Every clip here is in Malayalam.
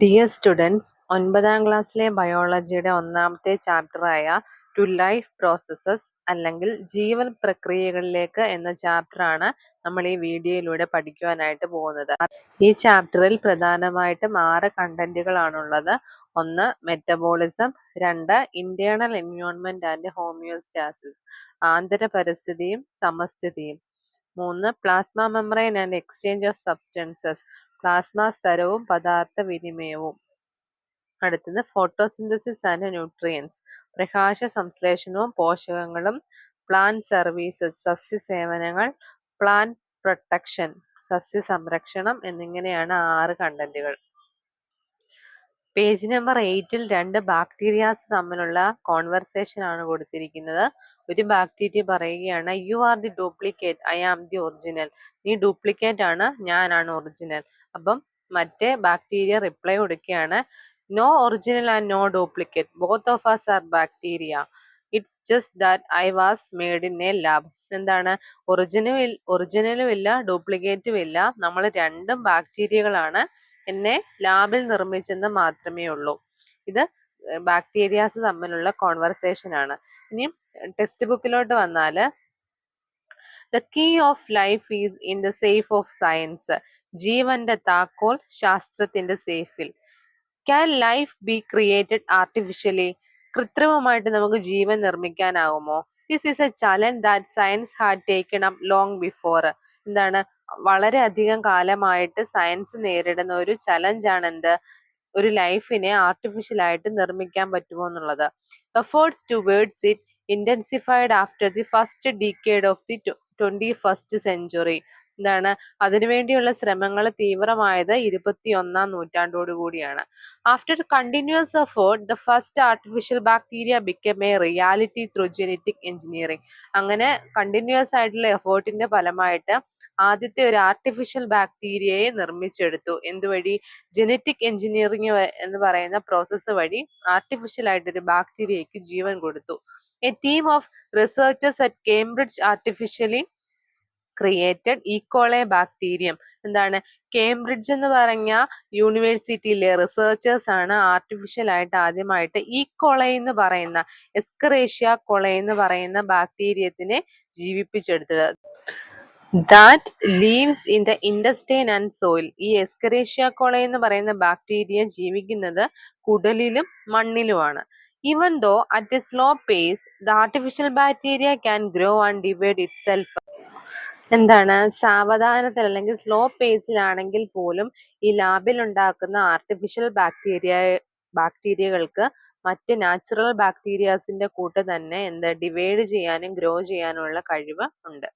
ഡിയർ സ്റ്റുഡൻസ് ഒൻപതാം ക്ലാസ്സിലെ ബയോളജിയുടെ ഒന്നാമത്തെ ചാപ്റ്ററായ ടു ലൈഫ് പ്രോസസ്സസ് അല്ലെങ്കിൽ ജീവൻ പ്രക്രിയകളിലേക്ക് എന്ന ചാപ്റ്ററാണ് നമ്മൾ ഈ വീഡിയോയിലൂടെ പഠിക്കുവാനായിട്ട് പോകുന്നത്. ഈ ചാപ്റ്ററിൽ പ്രധാനമായിട്ടും ആറ് കണ്ടന്റുകളാണുള്ളത് ഒന്ന് മെറ്റബോളിസം രണ്ട് ഇന്റേണൽ എൻവയോൺമെന്റ് ആൻഡ് ഹോമിയോസ്റ്റാസിസ് ആന്തര പരിസ്ഥിതിയും സമസ്ഥിതിയും. മൂന്ന് plasma membrane and exchange of substances plasma സ്തരവും പദാർത്ഥ വിനിമയവും അടുത്തത് ഫോട്ടോസിന്തസിസ് ആൻഡ് ന്യൂട്രിയൻസ്. പ്രകാശ സംശ്ലേഷണവും പോഷകങ്ങളും പ്ലാന്റ് സർവീസസ് സസ്യ സേവനങ്ങൾ പ്ലാന്റ് പ്രൊട്ടക്ഷൻ സസ്യ സംരക്ഷണം എന്നിങ്ങനെയാണ് ആറ് കണ്ടന്റുകൾ. പേജ് നമ്പർ എയ്റ്റിൽ രണ്ട് ബാക്ടീരിയാസ് തമ്മിലുള്ള കോൺവെർസേഷൻ ആണ് കൊടുത്തിരിക്കുന്നത്. ഒരു ബാക്ടീരിയ പറയുകയാണ് you are the duplicate I am the original നീ ഡ്യൂപ്ലിക്കേറ്റ് ആണ് ഞാനാണ് ഒറിജിനൽ അപ്പം മറ്റേ ബാക്ടീരിയ റിപ്ലൈ കൊടുക്കുകയാണ് no original and no duplicate both of us are bacteria it's just that I was made in a lab എന്താണ്? ഒറിജിനും ഒറിജിനലും ഇല്ല ഡ്യൂപ്ലിക്കേറ്റും ഇല്ല. നമ്മൾ രണ്ടും ബാക്ടീരിയകളാണ്. എന്നെ ലാബിൽ നിർമ്മിച്ചെന്ന് മാത്രമേ ഉള്ളൂ. ഇത് ബാക്ടീരിയാസ് തമ്മിലുള്ള കോൺവെർസേഷൻ ആണ്. ഇനി ടെക്സ്റ്റ് ബുക്കിലോട്ട് വന്നാൽ the key of life is in the safe of science ജീവന്റെ താക്കോൽ ശാസ്ത്രത്തിന്റെ സേഫിൽ can life be created artificially കൃത്രിമമായിട്ട് നമുക്ക് ജീവൻ നിർമ്മിക്കാനാവുമോ? This is a challenge that science had taken up long before എന്താണ്? വളരെ അധികം കാലമായിട്ട് സയൻസ് നേരിടുന്ന ഒരു ചലഞ്ചാണ് എന്ത് ഒരു ലൈഫിനെ ആർട്ടിഫിഷ്യൽ ആയിട്ട് നിർമ്മിക്കാൻ പറ്റുമോ എന്നുള്ളത്. Efforts towards it intensified after the first decade of the twenty first century എന്താണ്? അതിനുവേണ്ടിയുള്ള ശ്രമങ്ങൾ തീവ്രമായത് ഇരുപത്തി ഒന്നാം നൂറ്റാണ്ടോടു കൂടിയാണ്. After continuous effort the first artificial bacteria become a reality through genetic engineering അങ്ങനെ കണ്ടിന്യൂസ് ആയിട്ടുള്ള എഫേർട്ടിന്റെ ഫലമായിട്ട് ആദ്യത്തെ ഒരു ആർട്ടിഫിഷ്യൽ ബാക്ടീരിയയെ നിർമ്മിച്ചെടുത്തു. എന്തുവഴി? ജനറ്റിക് എഞ്ചിനീയറിംഗ് എന്ന് പറയുന്ന പ്രോസസ്സ് വഴി ആർട്ടിഫിഷ്യൽ ആയിട്ട് ഒരു ബാക്ടീരിയയ്ക്ക് ജീവൻ കൊടുത്തു. A team of researchers at Cambridge artificially created E coli bacterium എന്താണ്? കേംബ്രിഡ്ജ് എന്ന് പറഞ്ഞ യൂണിവേഴ്സിറ്റിയിലെ റിസർച്ചേഴ്സ് ആണ് ആർട്ടിഫിഷ്യൽ ആയിട്ട് ആദ്യമായിട്ട് ഈക്കോളെ എന്ന് പറയുന്ന എസ്കറേഷ്യ കൊളെ എന്ന് പറയുന്ന ബാക്ടീരിയത്തിനെ ജീവിപ്പിച്ചെടുത്തത്. That lives in the intestine and soil ഈ എസ്കറേഷ്യ കോള എന്ന് പറയുന്ന ബാക്ടീരിയ ജീവിക്കുന്നത് കുടലിലും മണ്ണിലുമാണ്. Even though at a slow pace the artificial bacteria can grow and divide itself എന്താണ്? സാവധാനത്തിൽ അല്ലെങ്കിൽ സ്ലോ പേസിലാണെങ്കിൽ പോലും ഈ ലാബിൽ ഉണ്ടാക്കുന്ന ആർട്ടിഫിഷ്യൽ ബാക്ടീരിയ ബാക്ടീരിയകൾക്ക് മറ്റ് നാച്ചുറൽ ബാക്ടീരിയാസിന്റെ കൂട്ട് തന്നെ എന്താ ഡിവൈഡ് ചെയ്യാനും ഗ്രോ ചെയ്യാനുമുള്ള കഴിവ് ഉണ്ട്.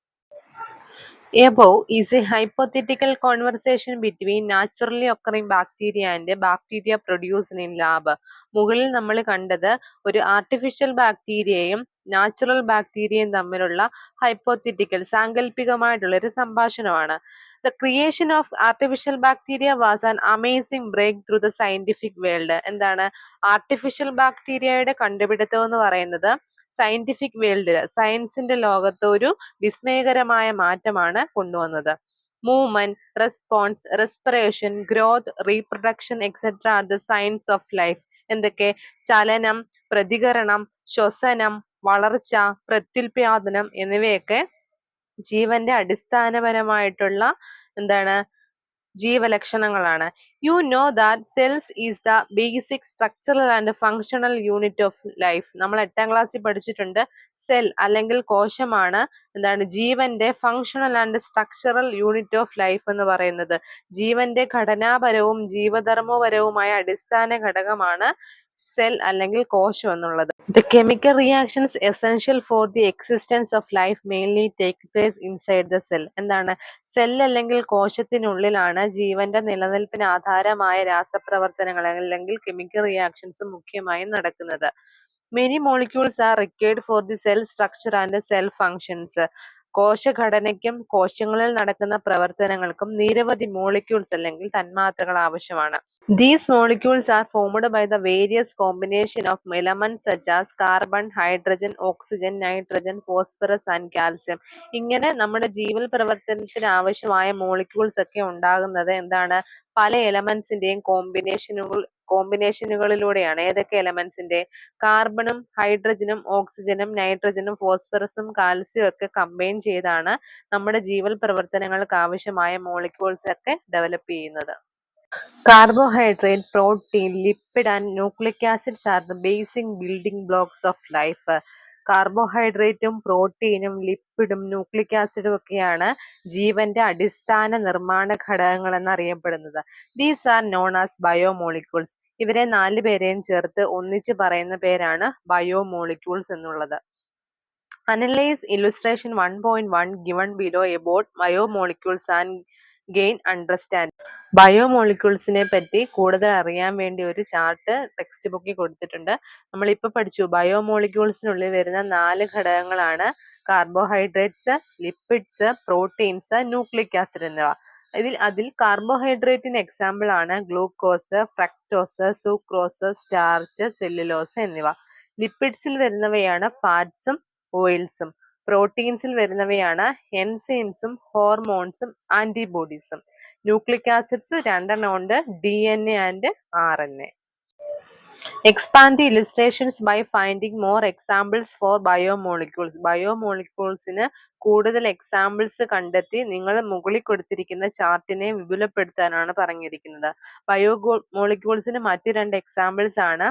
Above is a hypothetical conversation between naturally occurring bacteria and bacteria producing in lab മുകളിൽ നമ്മൾ കണ്ടത് ഒരു ആർട്ടിഫിഷ്യൽ ബാക്ടീരിയയും നാച്ചുറൽ ബാക്ടീരിയയും തമ്മിലുള്ള ഹൈപ്പോത്തിറ്റിക്കൽ സാങ്കല്പികമായിട്ടുള്ള ഒരു സംഭാഷണമാണ്. The creation of artificial bacteria was an amazing breakthrough the scientific world എന്താണ്? ആർട്ടിഫിഷ്യൽ ബാക്ടീരിയയുടെ കണ്ടുപിടുത്തം എന്ന് പറയുന്നത് സയന്റിഫിക് വേൾഡിൽ സയൻസിന്റെ ലോകത്ത് ഒരു വിസ്മയകരമായ മാറ്റമാണ് കൊണ്ടുവന്നത്. Movement response respiration growth reproduction etcetera are the science of life എന്തൊക്കെ? ചലനം പ്രതികരണം ശ്വസനം വളർച്ച പ്രത്യുൽപാദനം എന്നിവയൊക്കെ ജീവന്റെ അടിസ്ഥാനപരമായിട്ടുള്ള എന്താണ് ജീവലക്ഷണങ്ങളാണ്. You know that cells is the basic structural and functional unit of life നമ്മൾ എട്ടാം ക്ലാസ്സിൽ പഠിച്ചിട്ടുണ്ട്. സെൽ അല്ലെങ്കിൽ കോശമാണ് എന്താണ് ജീവന്റെ functional and structural unit of life എന്ന് പറയുന്നത്. ജീവന്റെ ഘടനാപരവും ജീവധർമ്മപരവുമായ അടിസ്ഥാന ഘടകമാണ് സെൽ അല്ലെങ്കിൽ കോശം എന്നുള്ളത്. The chemical reactions essential for the existence of life mainly take place inside the cell എന്താണ്? സെൽ അല്ലെങ്കിൽ കോശത്തിനുള്ളിലാണ് ജീവന്റെ നിലനിൽപ്പിന് ആധാരമായ രാസപ്രവർത്തനങ്ങൾ അല്ലെങ്കിൽ കെമിക്കൽ റിയാക്ഷൻസ് മുഖ്യമായും നടക്കുന്നത്. Many molecules are required for the cell structure and cell functions കോശഘടനയ്ക്കും കോശങ്ങളിൽ നടക്കുന്ന പ്രവർത്തനങ്ങൾക്കും നിരവധി മോളിക്യൂൾസ് അല്ലെങ്കിൽ തന്മാത്രകൾ ആവശ്യമാണ്. These molecules are formed by the various combination of elements such as carbon, hydrogen, oxygen, nitrogen, phosphorus and calcium. ഇങ്ങനെ നമ്മുടെ ജീവൽ പ്രവർത്തനത്തിന് ആവശ്യമായ മോളിക്യൂൾസ് ഒക്കെ ഉണ്ടാകുന്നത് എന്താണ്? പല എലമെന്റ്സിന്റെയും കോമ്പിനേഷനുകൾ കോമ്പിനേഷനുകളിലൂടെയാണ് ഏതൊക്കെ എലമെന്റ്സിന്റെ കാർബണും ഹൈഡ്രജനും ഓക്സിജനും നൈട്രജനും ഫോസ്ഫറസും കാൽസ്യവും ഒക്കെ കമ്പൈൻ ചെയ്താണ് നമ്മുടെ ജീവൽ പ്രവർത്തനങ്ങൾക്ക് ആവശ്യമായ മോളിക്യൂൾസ് ഒക്കെ ഡെവലപ്പ് ചെയ്യുന്നത്. Carbohydrate, protein lipid and nucleic acids are the basic building blocks of life. കാർബോഹൈഡ്രേറ്റും പ്രോട്ടീനും ലിപ്പിഡും ന്യൂക്ലിക് ആസിഡും ഒക്കെയാണ് ജീവന്റെ അടിസ്ഥാന നിർമ്മാണ ഘടകങ്ങൾ എന്നറിയപ്പെടുന്നത്. These are known as biomolecules ഇവരെ നാല് പേരെയും ചേർത്ത് ഒന്നിച്ച് പറയുന്ന പേരാണ് ബയോമോളിക്യൂൾസ് എന്നുള്ളത്. Analyse illustration one point one given below about biomolecules and gain understand ബയോമോളിക്യൂൾസിനെ പറ്റി കൂടുതൽ അറിയാൻ വേണ്ടി ഒരു ചാർട്ട് ടെക്സ്റ്റ് ബുക്കിൽ കൊടുത്തിട്ടുണ്ട്. നമ്മളിപ്പോൾ പഠിച്ചു. ബയോമോളിക്യൂൾസിനുള്ളിൽ വരുന്ന നാല് ഘടകങ്ങളാണ് carbohydrates lipids proteins nucleic acid എന്നിവ. ഇതിൽ അതിൽ കാർബോഹൈഡ്രേറ്റിന് എക്സാമ്പിൾ ആണ് glucose fructose sucrose starch cellulose എന്നിവ. ലിപ്പിഡ്സിൽ വരുന്നവയാണ് ഫാറ്റ്സും ഓയിൽസും പ്രോട്ടീൻസിൽ വരുന്നവയാണ് എൻസൈംസും ഹോർമോൺസും ആന്റിബോഡീസും ന്യൂക്ലിക് ആസിഡ്സ് രണ്ടെണ്ണം ഉണ്ട് D N A and R N A. Expand the illustrations by finding more examples for biomolecules ബയോമോളിക്യൂൾസിന് കൂടുതൽ എക്സാമ്പിൾസ് കണ്ടെത്തി നിങ്ങൾ മുകളിൽ കൊടുത്തിരിക്കുന്ന ചാർട്ടിനെ വിപുലപ്പെടുത്താനാണ് പറഞ്ഞിരിക്കുന്നത്. ബയോ മോളിക്യൂൾസിന് മറ്റു രണ്ട് എക്സാമ്പിൾസ് ആണ്.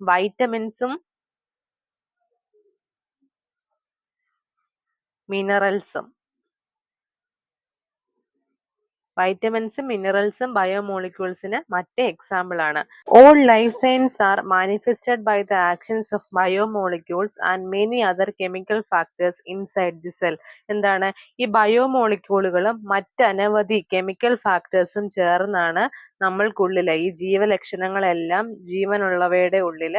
വൈറ്റമിൻസും മിനറൽസും. വൈറ്റമിൻസും മിനറൽസും ബയോമോളിക്യൂൾസിന് മറ്റേ എക്സാമ്പിൾ ആണ്. All life science are manifested by the actions of biomolecules and many other chemical factors inside the cell എന്താണ്? ഈ ബയോമോളിക്യൂളുകളും മറ്റനവധി കെമിക്കൽ ഫാക്ടേഴ്സും ചേർന്നാണ് നമ്മൾക്കുള്ളിലെ ഈ ജീവലക്ഷണങ്ങളെല്ലാം ജീവനുള്ളവയുടെ ഉള്ളിൽ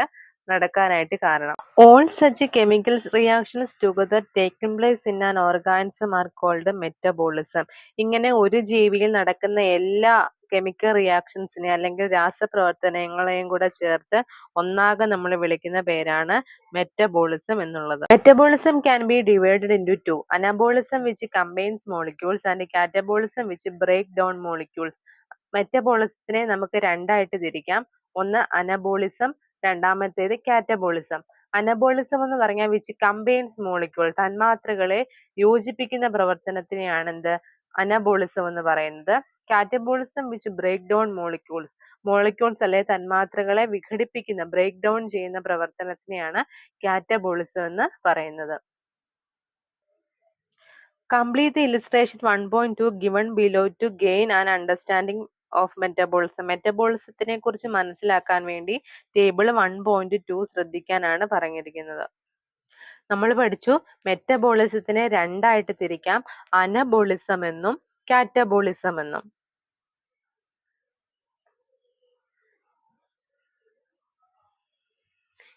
നടക്കാനായിട്ട് കാരണം. All such chemical reactions together taken place in an organism are called metabolism ഇങ്ങനെ ഒരു ജീവിയിൽ നടക്കുന്ന എല്ലാ കെമിക്കൽ റിയാക്ഷൻസിനെ അല്ലെങ്കിൽ രാസപ്രവർത്തനങ്ങളെയും കൂടെ ചേർത്ത് ഒന്നാകെ നമ്മൾ വിളിക്കുന്ന പേരാണ് മെറ്റബോളിസം എന്നുള്ളത്. Metabolism can be divided into two anabolism which combines molecules and catabolism which break down molecules മെറ്റബോളിസത്തിനെ നമുക്ക് രണ്ടായിട്ട് തിരിക്കാം. ഒന്ന് അനബോളിസം രണ്ടാമത്തേത് കാറ്റബോളിസം അനബോളിസം എന്ന് പറഞ്ഞാൽ വിച്ച് കമ്പൈൻസ് മോളിക്യൂൾ തന്മാത്രകളെ യോജിപ്പിക്കുന്ന പ്രവർത്തനത്തിനെയാണ് എന്ത് അനബോളിസം എന്ന് പറയുന്നത്. Catabolism which break down molecules molecules അല്ലെ തന്മാത്രകളെ വിഘടിപ്പിക്കുന്ന ബ്രേക്ക് ഡൗൺ ചെയ്യുന്ന പ്രവർത്തനത്തിനെയാണ് കാറ്റബോളിസം എന്ന് പറയുന്നത്. Complete the illustration 1.2 given below to gain an understanding of metabolism മെറ്റബോളിസത്തിനെ കുറിച്ച് മനസ്സിലാക്കാൻ വേണ്ടി ടേബിൾ വൺ പോയിന്റ് ടു ശ്രദ്ധിക്കാനാണ് പറഞ്ഞിരിക്കുന്നത്. നമ്മൾ പഠിച്ചു മെറ്റബോളിസത്തിനെ രണ്ടായിട്ട് തിരിക്കാം. അനബോളിസം എന്നും കാറ്റബോളിസം എന്നും.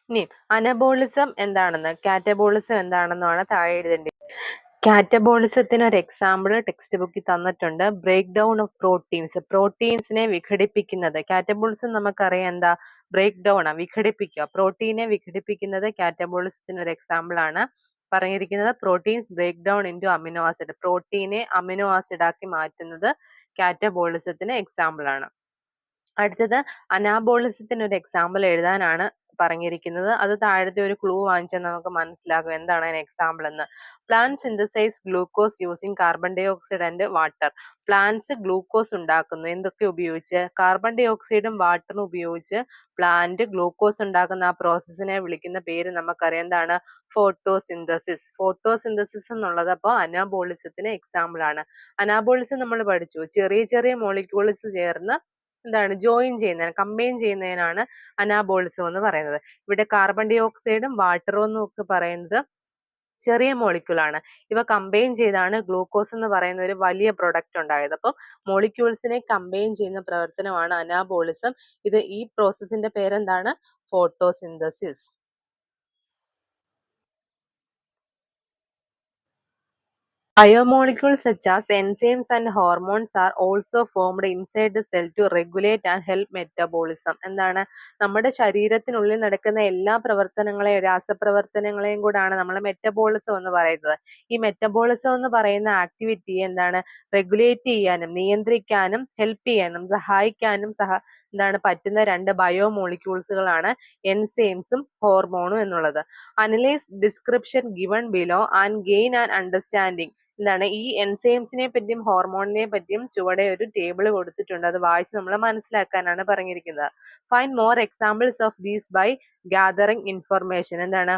ഇനി അനബോളിസം എന്താണെന്ന്? കാറ്റബോളിസം എന്താണെന്നാണ് താഴെ എഴുതേണ്ടത് കാറ്റബോളിസത്തിന് ഒരു എക്സാമ്പിൾ ടെക്സ്റ്റ് ബുക്കിൽ തന്നിട്ടുണ്ട്. ബ്രേക്ക് ഡൗൺ ഓഫ് പ്രോട്ടീൻസ് പ്രോട്ടീൻസിനെ വിഘടിപ്പിക്കുന്നത് കാറ്റബോളിസം നമുക്കറിയാം എന്താ? ബ്രേക്ക് ഡൗൺ ആണ് വിഘടിപ്പിക്കുക പ്രോട്ടീനെ വിഘടിപ്പിക്കുന്നത് കാറ്റബോളിസത്തിന് ഒരു എക്സാമ്പിൾ ആണ്. പറഞ്ഞിരിക്കുന്നത് proteins break down into amino acid പ്രോട്ടീനെ amino acid ആക്കി മാറ്റുന്നത് കാറ്റബോളിസത്തിന് എക്സാമ്പിൾ ആണ്. അടുത്തത് അനാബോളിസത്തിന് ഒരു എക്സാമ്പിൾ എഴുതാനാണ് പറഞ്ഞിരിക്കുന്നത്. അത് താഴത്തെ ഒരു ക്ലൂ വാങ്ങിച്ചാൽ നമുക്ക് മനസ്സിലാകും എന്താണ് അതിന് എക്സാമ്പിൾ എന്ന്. Plant synthesise glucose using carbon dioxide and water plants glucose ഉണ്ടാക്കുന്നു. എന്തൊക്കെ ഉപയോഗിച്ച്? കാർബൺ ഡൈ ഓക്സൈഡും വാട്ടറും ഉപയോഗിച്ച് പ്ലാന്റ് ഗ്ലൂക്കോസ് ഉണ്ടാക്കുന്ന ആ പ്രോസസ്സിനെ വിളിക്കുന്ന പേര് നമുക്കറിയാം. എന്താണ്? ഫോട്ടോസിന്തസിസ് ഫോട്ടോസിന്തസിസ് എന്നുള്ളത് അപ്പോൾ അനാബോളിസത്തിന് എക്സാമ്പിൾ ആണ്. അനാബോളിസം നമ്മൾ പഠിച്ചു. ചെറിയ ചെറിയ മോളിക്യൂൾസ് ചേർന്ന് എന്താണ് ജോയിൻ ചെയ്യുന്നതിന് കമ്പൈൻ ചെയ്യുന്നതിനാണ് അനാബോളിസം എന്ന് പറയുന്നത്. ഇവിടെ കാർബൺ ഡൈ ഓക്സൈഡും വാട്ടറും എന്നൊക്കെ പറയുന്നത് ചെറിയ മോളിക്യൂൾ ആണ്. ഇവ കമ്പൈൻ ചെയ്താണ് ഗ്ലൂക്കോസ് എന്ന് പറയുന്ന ഒരു വലിയ പ്രൊഡക്റ്റ് ഉണ്ടായത്. അപ്പം മോളിക്യൂൾസിനെ കമ്പൈൻ ചെയ്യുന്ന പ്രവർത്തനമാണ് അനാബോളിസം. ഇത് ഈ പ്രോസസ്സിന്റെ പേരെന്താണ്? Photosynthesis. Biomolecules such enzymes and hormones are also formed inside the cell to regulate and help metabolism. എന്താണ്? നമ്മുടെ ശരീരത്തിനുള്ളിൽ നടക്കുന്ന എല്ലാ പ്രവർത്തനങ്ങളെയും രാസപ്രവർത്തനങ്ങളെയും കൂടാണ് നമ്മൾ മെറ്റബോളിസം എന്ന് പറയുന്നത്. ഈ മെറ്റബോളിസം എന്ന് പറയുന്ന ആക്ടിവിറ്റി എന്താണ്? റെഗുലേറ്റ് ചെയ്യാനും നിയന്ത്രിക്കാനും ഹെൽപ്പ് ചെയ്യാനും സഹായിക്കാനും സഹ എന്താണ്? പറ്റുന്ന രണ്ട് ബയോമോളിക്യൂൾസുകളാണ് എൻസെയിംസും ഹോർമോണും എന്നുള്ളത്. Analyse description given below and gain and understanding എന്താണ് ഈ എൻസൈംസിനെ പറ്റിയും ഹോർമോണിനെ പറ്റിയും ചുവടെ ഒരു ടേബിൾ കൊടുത്തിട്ടുണ്ട്. അത് വായിച്ച് നമ്മൾ മനസ്സിലാക്കാനാണ് പറഞ്ഞിരിക്കുന്നത്. Find more examples of these by gathering information എന്താണ്?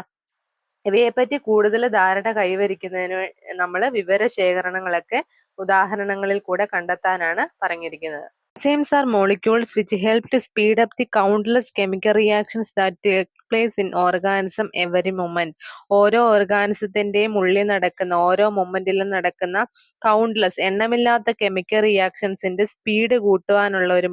ഇവയെപ്പറ്റി കൂടുതൽ ധാരണ കൈവരിക്കുന്നതിന് നമ്മൾ വിവരശേഖരണങ്ങളൊക്കെ ഉദാഹരണങ്ങളിൽ കൂടെ കണ്ടെത്താനാണ് പറഞ്ഞിരിക്കുന്നത്. Enzymes are molecules which help to speed up the countless chemical reactions that place in organism every moment ഓരോ ഓർഗാനിസത്തിന്റെയും ഉള്ളിൽ നടക്കുന്ന ഓരോ മൊമെന്റിലും നടക്കുന്ന കൗണ്ട്ലെസ് എണ്ണമില്ലാത്ത കെമിക്കൽ റിയാക്ഷൻസിന്റെ സ്പീഡ് കൂട്ടുവാനുള്ള ഒരു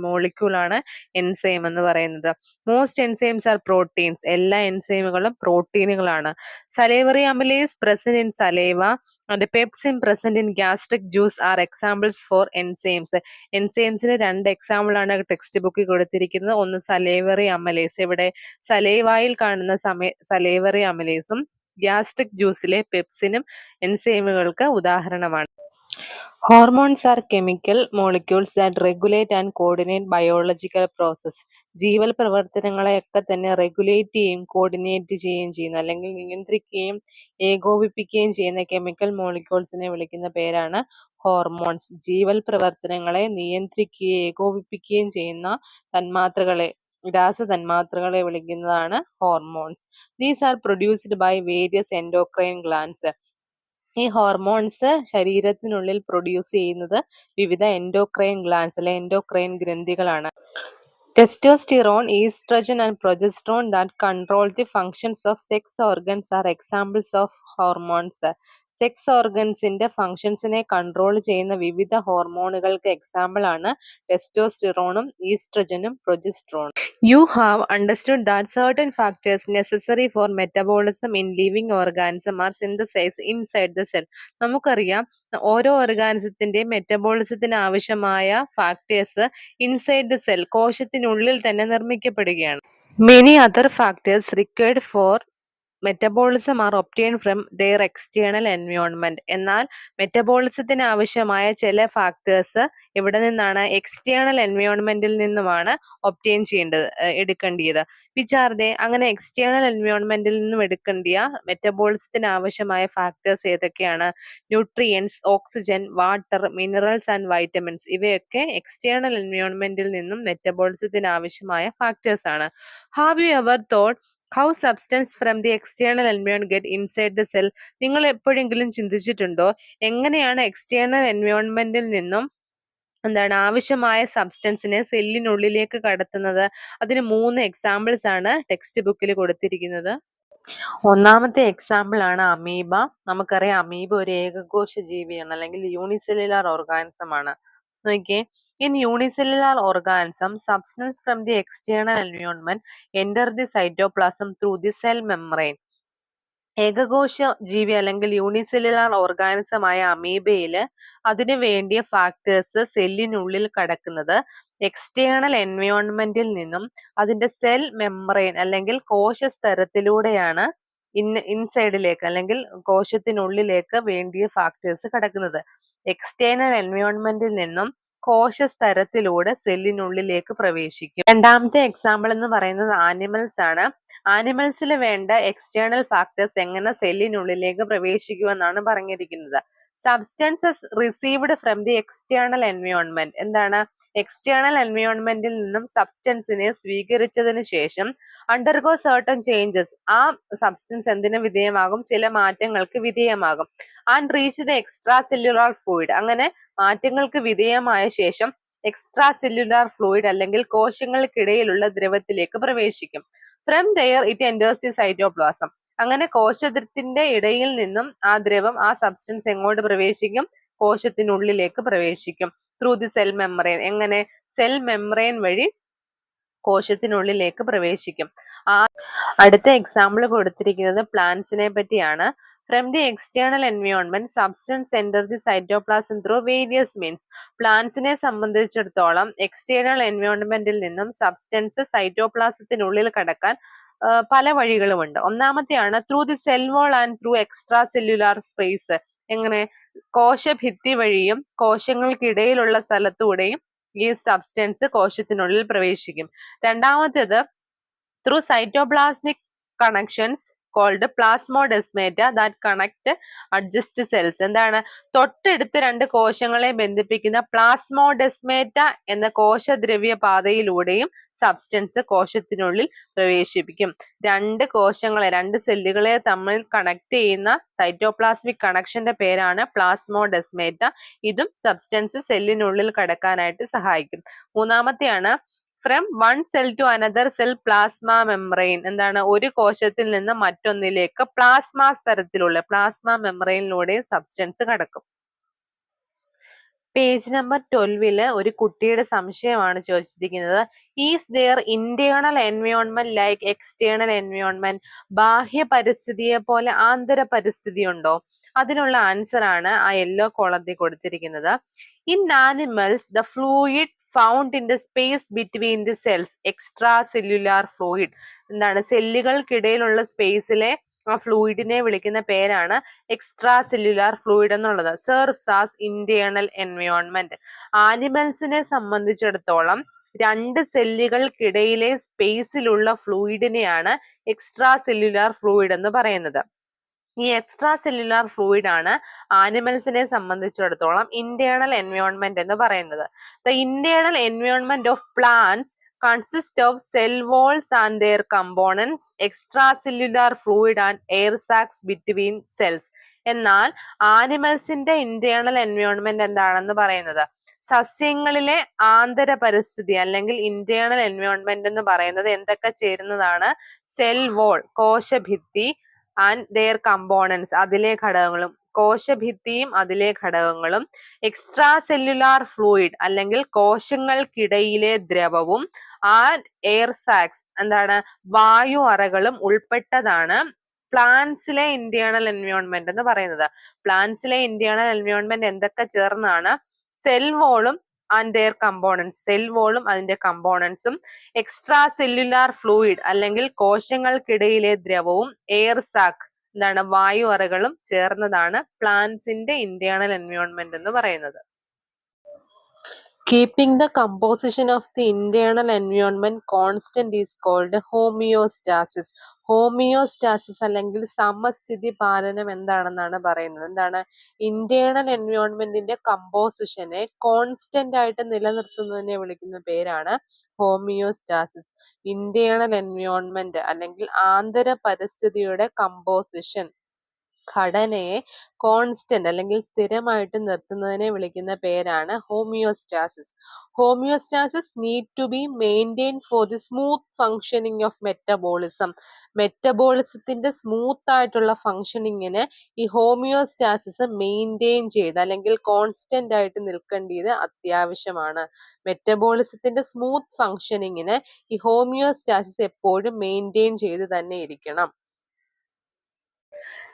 ആണ് എൻസൈം എന്ന് പറയുന്നത്. മോസ്റ്റ് എൻസൈംസ് ആർ പ്രോട്ടീൻസ് എല്ലാ എൻസൈമുകളും പ്രോട്ടീനുകളാണ് salivary amylase present in saliva and pepsin present in gastric juice are examples for enzymes എൻസൈംസിന് രണ്ട് എക്സാമ്പിൾ ആണ് ടെക്സ്റ്റ് ബുക്കിൽ കൊടുത്തിരിക്കുന്നത്. ഒന്ന് സലേവറി അമലേസ് ഇവിടെ സലേവായിൽ കാണുന്ന സമയ സലേവറി അമലേസും ഗ്യാസ്ട്രിക് ജ്യൂസിലെ പെപ്സിനും എൻസൈമുകൾക്ക് ഉദാഹരണമാണ്. Hormones are chemical molecules that regulate and coordinate biological process. ജീവൽ പ്രവർത്തനങ്ങളെയൊക്കെ തന്നെ റെഗുലേറ്റ് ചെയ്യുകയും കോർഡിനേറ്റ് ചെയ്യുകയും ചെയ്യുന്ന അല്ലെങ്കിൽ നിയന്ത്രിക്കുകയും ഏകോപിപ്പിക്കുകയും ചെയ്യുന്ന കെമിക്കൽ മോളിക്യൂൾസിനെ വിളിക്കുന്ന പേരാണ് ഹോർമോൺസ്. ജീവൽ പ്രവർത്തനങ്ങളെ നിയന്ത്രിക്കുകയും ഏകോപിപ്പിക്കുകയും ചെയ്യുന്ന തന്മാത്രകളെ രാസതന്മാത്രകളെ വിളിക്കുന്നതാണ് hormones these are produced by various endocrine glands ഈ ഹോർമോൺസ് ശരീരത്തിനുള്ളിൽ പ്രൊഡ്യൂസ് ചെയ്യുന്നത് വിവിധ എൻഡോക്രൈൻ ഗ്ലാൻസ് അല്ലെ endocrine ഗ്രന്ഥികളാണ്. Testosterone oestrogen and progesterone that control the functions of sex organs are examples of hormones sex ഓർഗൻസിന്റെ ഫങ്ഷൻസിനെ കൺട്രോൾ ചെയ്യുന്ന വിവിധ ഹോർമോണുകൾക്ക് എക്സാമ്പിൾ ആണ് ടെസ്റ്റോസ്റ്റിറോണും ഈസ്ട്രജനും പ്രൊജസ്ട്രോണും you have understood that certain factors necessary for metabolism in living organism are synthesise inside the cell നമുക്കറിയാം ഓരോ ഓർഗാനിസത്തിന്റെയും മെറ്റബോളിസത്തിന് ആവശ്യമായ ഫാക്ടേഴ്സ് ഇൻസൈഡ് ദ സെൽ കോശത്തിനുള്ളിൽ തന്നെ നിർമ്മിക്കപ്പെടുകയാണ്. Many other factors required for metabolism are obtain from their external environment എന്നാൽ മെറ്റബോളിസത്തിന് ആവശ്യമായ ചില ഫാക്ടേഴ്സ് എവിടെ നിന്നാണ് എക്സ്റ്റേണൽ എൻവയോൺമെന്റിൽ നിന്നുമാണ് ഒപ്റ്റെയിൻ ചെയ്യേണ്ടത് എടുക്കേണ്ടത് വിച്ച് ആർ ദേ അങ്ങനെ എക്സ്റ്റേണൽ എൻവയോൺമെന്റിൽ നിന്നും എടുക്കേണ്ടിയ മെറ്റബോളിസത്തിന് ആവശ്യമായ ഫാക്ടേഴ്സ് ഏതൊക്കെയാണ്? Nutrients oxygen water minerals and vitamins ഇവയൊക്കെ എക്സ്റ്റേണൽ എൻവയോൺമെന്റിൽ നിന്നും മെറ്റബോളിസത്തിന് ആവശ്യമായ ഫാക്ടേഴ്സ് ആണ്. Have you ever thought how substance from the external എൻവിയോൺ get inside the cell നിങ്ങൾ എപ്പോഴെങ്കിലും ചിന്തിച്ചിട്ടുണ്ടോ? എങ്ങനെയാണ് എക്സ്റ്റേണൽ എൻവയോൺമെന്റിൽ നിന്നും എന്താണ് ആവശ്യമായ സബ്സ്റ്റൻസിനെ സെല്ലിനുള്ളിലേക്ക് കടത്തുന്നത്? അതിന് മൂന്ന് എക്സാമ്പിൾസ് ആണ് ടെക്സ്റ്റ് ബുക്കിൽ കൊടുത്തിരിക്കുന്നത്. ഒന്നാമത്തെ എക്സാമ്പിൾ ആണ് അമീബ. നമുക്കറിയാം അമീബ ഒരു ഏകകോശ ജീവിയാണ് അല്ലെങ്കിൽ യൂണിസെല്ലുലാർ ഓർഗാനിസം ആണ്. നോക്കിയേ. In unicellular organism substance from the external environment enter the cytoplasm through the cell membrane ഏകകോശ ജീവി അല്ലെങ്കിൽ യൂണിസെല്ലുലാർ ഓർഗാനിസം ആയ അമീബയിൽ അതിനു വേണ്ടിയ ഫാക്ടേഴ്സ് സെല്ലിനുള്ളിൽ കടക്കുന്നത് എക്സ്റ്റേണൽ എൻവയോൺമെന്റിൽ നിന്നും അതിന്റെ സെൽ മെംബ്രെയിൻ അല്ലെങ്കിൽ കോശസ്തരത്തിലൂടെയാണ് ഇൻ ഇൻസൈഡിലേക്ക് അല്ലെങ്കിൽ കോശത്തിനുള്ളിലേക്ക് വേണ്ടിയ ഫാക്ടേഴ്സ് കടക്കുന്നത്. എക്സ്റ്റേണൽ എൻവയോൺമെന്റിൽ നിന്നും കോശ കോശസ്തരത്തിലൂടെ സെല്ലിനുള്ളിലേക്ക് പ്രവേശിക്കും. രണ്ടാമത്തെ എക്സാമ്പിൾ എന്ന് പറയുന്നത് ആനിമൽസ് ആണ്. ആനിമൽസിൽ വേണ്ട എക്സ്റ്റേണൽ ഫാക്ടേഴ്സ് എങ്ങനെ സെല്ലിനുള്ളിലേക്ക് പ്രവേശിക്കുമെന്നാണ് പറഞ്ഞിരിക്കുന്നത്. Substances received from the external environment എന്താണ്? എക്സ്റ്റേണൽ എൻവയോൺമെന്റിൽ നിന്നും സബ്സ്റ്റൻസിനെ സ്വീകരിച്ചതിന് ശേഷം അണ്ടർഗോ സർട്ടൺ ചേഞ്ചസ് ആ സബ്സ്റ്റൻസ് എന്തിനു വിധേയമാകും? ചില മാറ്റങ്ങൾക്ക് വിധേയമാകും. And reach the extracellular fluid അങ്ങനെ മാറ്റങ്ങൾക്ക് വിധേയമായ ശേഷം എക്സ്ട്രാ സെല്ലുലാർ ഫ്ലൂയിഡ് അല്ലെങ്കിൽ കോശങ്ങൾക്കിടയിലുള്ള ദ്രവത്തിലേക്ക് പ്രവേശിക്കും. From there it enters the cytoplasm അങ്ങനെ കോശത്തിന്റെ ഇടയിൽ നിന്നും ആ ദ്രവം ആ സബ്സ്റ്റൻസ് എങ്ങോട്ട് പ്രവേശിക്കും? കോശത്തിനുള്ളിലേക്ക് പ്രവേശിക്കും. ത്രൂ ദി സെൽ മെംബ്രെയിൻ എങ്ങനെ? സെൽ മെംബ്രെയിൻ വഴി കോശത്തിനുള്ളിലേക്ക് പ്രവേശിക്കും. ആ അടുത്ത എക്സാമ്പിൾ കൊടുത്തിരിക്കുന്നത് പ്ലാന്റ്സിനെ പറ്റിയാണ്. From the external environment substance enter the cytoplasm through various means പ്ലാന്റ്സിനെ സംബന്ധിച്ചിടത്തോളം എക്സ്റ്റേണൽ എൻവയോൺമെന്റിൽ നിന്നും സബ്സ്റ്റൻസ് സൈറ്റോപ്ലാസത്തിനുള്ളിൽ കടക്കാൻ പല വഴികളുമുണ്ട്. ഒന്നാമത്തെയാണ് through the cell wall and through extracellular space എങ്ങനെ? കോശഭിത്തി വഴിയും കോശങ്ങൾക്കിടയിലുള്ള സ്ഥലത്തൂടെയും ഈ സബ്സ്റ്റൻസ് കോശത്തിനുള്ളിൽ പ്രവേശിക്കും. രണ്ടാമത്തേത് through cytoplasmic connections called plasmodesmata that connect adjust cells എന്താണ്? തൊട്ടടുത്ത് രണ്ട് കോശങ്ങളെ ബന്ധിപ്പിക്കുന്ന പ്ലാസ്മോഡെസ്മേറ്റ എന്ന കോശദ്രവ്യ പാതയിലൂടെയും സബ്സ്റ്റൻസ് കോശത്തിനുള്ളിൽ പ്രവേശിപ്പിക്കും. രണ്ട് കോശങ്ങളെ രണ്ട് സെല്ലുകളെ തമ്മിൽ കണക്ട് ചെയ്യുന്ന സൈറ്റോപ്ലാസ്മിക് കണക്ഷന്റെ പേരാണ് പ്ലാസ്മോഡെസ്മേറ്റ ഇതും സബ്സ്റ്റൻസ് സെല്ലിനുള്ളിൽ കടക്കാനായിട്ട് സഹായിക്കും. മൂന്നാമത്തെയാണ് from one cell to another cell plasma membrane എന്താണ്? ഒരു കോശത്തിൽ നിന്ന് മറ്റൊന്നിലേക്ക് പ്ലാസ്മ സ്തരത്തിലുള്ള പ്ലാസ്മ മെംബ്രെയിനിലൂടെ സബ്സ്റ്റൻസ് കടക്കും. പേജ് നമ്പർ ട്വൽവിൽ ഒരു കുട്ടിയുടെ സംശയമാണ് ചോദിച്ചിരിക്കുന്നത്. Is there internal environment like external environment ബാഹ്യ പരിസ്ഥിതിയെ പോലെ ആന്തര പരിസ്ഥിതി ഉണ്ടോ? അതിനുള്ള ആൻസർ ആണ് ആ യെല്ലോ കോളത്തിൽ കൊടുത്തിരിക്കുന്നത്. In animals the fluid found in the space between the cells extracellular fluid എന്താണ്? സെല്ലുകൾക്കിടയിലുള്ള സ്പേസിലെ ആ ഫ്ലൂയിഡിനെ വിളിക്കുന്ന പേരാണ് എക്സ്ട്രാ സെല്ലുലാർ ഫ്ലൂയിഡ് എന്നുള്ളത്. സെർവ്സ് ആസ് ഇന്റേണൽ എൻവയോൺമെന്റ് ആനിമൽസിനെ സംബന്ധിച്ചിടത്തോളം രണ്ട് സെല്ലുകൾക്കിടയിലെ സ്പേസിലുള്ള ഫ്ലൂയിഡിനെയാണ് എക്സ്ട്രാ സെല്ലുലാർ ഫ്ലൂയിഡ് എന്ന് പറയുന്നത്. ഈ എക്സ്ട്രാ സെല്ലുലാർ ഫ്ലൂയിഡ് ആണ് ആനിമൽസിനെ സംബന്ധിച്ചിടത്തോളം ഇന്റേണൽ എൻവയോൺമെന്റ് എന്ന് പറയുന്നത്. The internal environment of plants consist of cell walls and their components extra cellular fluid and air sacs between cells എന്നാൽ ആനിമൽസിന്റെ ഇന്റേണൽ എൻവയോൺമെന്റ് എന്താണെന്ന് പറയുന്നത്? സസ്യങ്ങളിലെ ആന്തര പരിസ്ഥിതി അല്ലെങ്കിൽ ഇന്റേണൽ എൻവയോൺമെന്റ് എന്ന് പറയുന്നത് എന്തൊക്കെ ചേരുന്നതാണ്? സെൽ വോൾ കോശഭിത്തി ആൻഡ് ദെയർ കമ്പോണൻസ് അതിലെ ഘടകങ്ങളും കോശഭിത്തിയും അതിലെ ഘടകങ്ങളും എക്സ്ട്രാ സെല്ലുലാർ ഫ്ലൂയിഡ് അല്ലെങ്കിൽ കോശങ്ങൾക്കിടയിലെ ദ്രവവും ആൻഡ് എയർ സാക്സ് എന്താണ് വായു അറകളും ഉൾപ്പെട്ടതാണ് പ്ലാന്റ്സിലെ ഇന്റേണൽ എൻവയോൺമെന്റ് എന്ന് പറയുന്നത്. പ്ലാന്റ്സിലെ ഇന്റേണൽ എൻവയോൺമെന്റ് എന്തൊക്കെ ചേർന്നാണ്? സെൽ വോളും ആൻഡ് ദെയർ കമ്പോണൻസ് സെൽ വോളും അതിന്റെ കമ്പോണൻസും എക്സ്ട്രാ സെല്ലുലാർ ഫ്ലൂയിഡ് അല്ലെങ്കിൽ കോശങ്ങൾക്കിടയിലെ ദ്രവവും എയർ സാക്ക് എന്താണ് വായു അറകളും ചേർന്നതാണ് പ്ലാന്റ്സിന്റെ ഇന്റേണൽ എൻവയോൺമെന്റ് എന്ന് പറയുന്നത്. Keeping the composition of the internal environment constant is called homeostasis homeostasis അല്ലെങ്കിൽ സമസ്ഥിതി പാലനം എന്താണെന്നാണ് പറയുന്നത്. എന്താണ്? ഇന്റേണൽ എൻവയോൺമെന്റിന്റെ കമ്പോസിഷനെ കോൺസ്റ്റന്റ് ആയിട്ട് നിലനിർത്തുന്നതിനെ വിളിക്കുന്ന പേരാണ് ഹോമിയോസ്റ്റാസിസ്. ഇന്റേണൽ എൻവയോൺമെന്റ് അല്ലെങ്കിൽ ആന്തര പരിസ്ഥിതിയുടെ കമ്പോസിഷൻ ഘടനയെ കോൺസ്റ്റന്റ് അല്ലെങ്കിൽ സ്ഥിരമായിട്ട് നിർത്തുന്നതിനെ വിളിക്കുന്ന പേരാണ് homeostasis homeostasis need to be maintain for the smooth functioning of metabolism മെറ്റബോളിസത്തിന്റെ smooth ആയിട്ടുള്ള ഫങ്ഷനിങ്ങിന് ഈ ഹോമിയോസ്റ്റാസിസ് മെയിന്റെയിൻ ചെയ്ത് അല്ലെങ്കിൽ കോൺസ്റ്റന്റ് ആയിട്ട് നിൽക്കേണ്ടത് അത്യാവശ്യമാണ്. മെറ്റബോളിസത്തിന്റെ സ്മൂത്ത് ഫങ്ഷനിങ്ങിന് ഈ ഹോമിയോസ്റ്റാസിസ് എപ്പോഴും മെയിന്റെയിൻ ചെയ്ത് തന്നെ ഇരിക്കണം.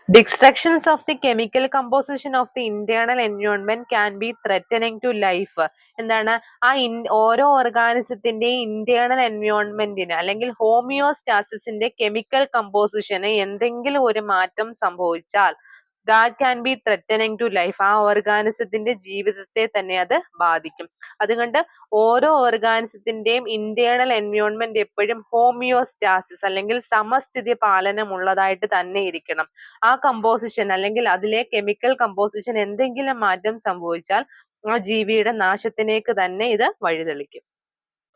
Destructions of the chemical composition of the internal environment can be threatening to life എന്താണ്? ആ ഇൻ ഓരോ ഓർഗാനിസത്തിന്റെയും ഇന്റേണൽ എൻവയോൺമെന്റിന് അല്ലെങ്കിൽ ഹോമിയോസ്റ്റാസിന്റെ കെമിക്കൽ കമ്പോസിഷന് എന്തെങ്കിലും ഒരു മാറ്റം സംഭവിച്ചാൽ that can be threatening to life ആ ഓർഗാനിസത്തിന്റെ ജീവിതത്തെ തന്നെ അത് ബാധിക്കും. അതുകൊണ്ട് ഓരോ ഓർഗാനിസത്തിന്റെയും ഇന്റേണൽ എൻവയോൺമെന്റ് എപ്പോഴും ഹോമിയോസ്റ്റാസിസ് അല്ലെങ്കിൽ സമസ്ഥിതി പാലനം ഉള്ളതായിട്ട് തന്നെ ഇരിക്കണം. ആ കമ്പോസിഷൻ അല്ലെങ്കിൽ അതിലെ കെമിക്കൽ കമ്പോസിഷൻ എന്തെങ്കിലും മാറ്റം സംഭവിച്ചാൽ ആ ജീവിയുടെ നാശത്തിലേക്ക് തന്നെ ഇത് വഴിതെളിക്കും.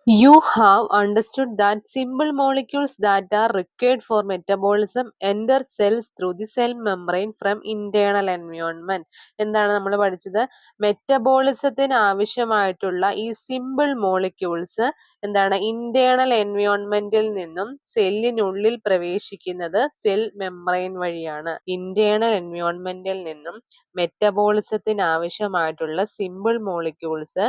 You have understood that simple molecules that are required for metabolism enter cells through the cell membrane from internal environment. എന്താണ് നമ്മൾ പഠിച്ചത്? മെറ്റബോളിസത്തിന് ആവശ്യമായിട്ടുള്ള ഈ സിമ്പിൾ മോളിക്യൂൾസ് എന്താണ്? ഇന്റേണൽ എൻവയോൺമെന്റിൽ നിന്നും സെല്ലിനുള്ളിൽ പ്രവേശിക്കുന്നത് സെൽ മെംബ്രെയിൻ വഴിയാണ്. ഇന്റേണൽ എൻവയോൺമെന്റിൽ നിന്നും മെറ്റബോളിസത്തിന് ആവശ്യമായിട്ടുള്ള സിമ്പിൾ മോളിക്യൂൾസ്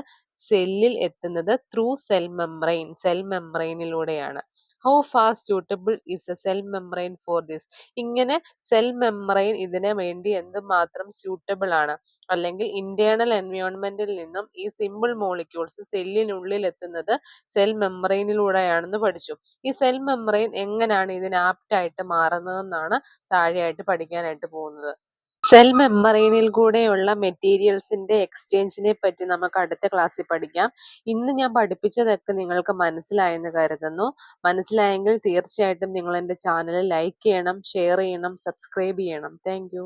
സെല്ലിൽ എത്തുന്നത് through cell membrane cell മെംബ്രെയിനിലൂടെയാണ് how fast suitable is a cell membrane for this ഇങ്ങനെ സെൽ മെംബ്രെയിൻ ഇതിനു വേണ്ടി എന്തുമാത്രം സ്യൂട്ടബിൾ ആണ്? അല്ലെങ്കിൽ ഇന്റേണൽ എൻവയോൺമെന്റിൽ നിന്നും ഈ സിമ്പിൾ മോളിക്യൂൾസ് സെല്ലിനുള്ളിൽ എത്തുന്നത് സെൽ മെംബ്രെയിനിലൂടെയാണെന്ന് പഠിച്ചു. ഈ സെൽ മെംബ്രെയിൻ എങ്ങനെയാണ് ഇതിന് ആപ്റ്റ് ആയിട്ട് മാറുന്നതെന്നാണ് താഴെയായിട്ട് പഠിക്കാനായിട്ട് പോകുന്നത്. സെൽ മെമ്മറിയിൽ കൂടെയുള്ള മെറ്റീരിയൽസിന്റെ എക്സ്ചേഞ്ചിനെ പറ്റി നമുക്ക് അടുത്ത ക്ലാസ്സിൽ പഠിക്കാം. ഇന്ന് ഞാൻ പഠിപ്പിച്ചതൊക്കെ നിങ്ങൾക്ക് മനസ്സിലായെന്ന് കരുതുന്നു. മനസ്സിലായെങ്കിൽ തീർച്ചയായിട്ടും നിങ്ങൾ എന്റെ ചാനൽ ലൈക്ക് ചെയ്യണം ഷെയർ ചെയ്യണം സബ്സ്ക്രൈബ് ചെയ്യണം. താങ്ക്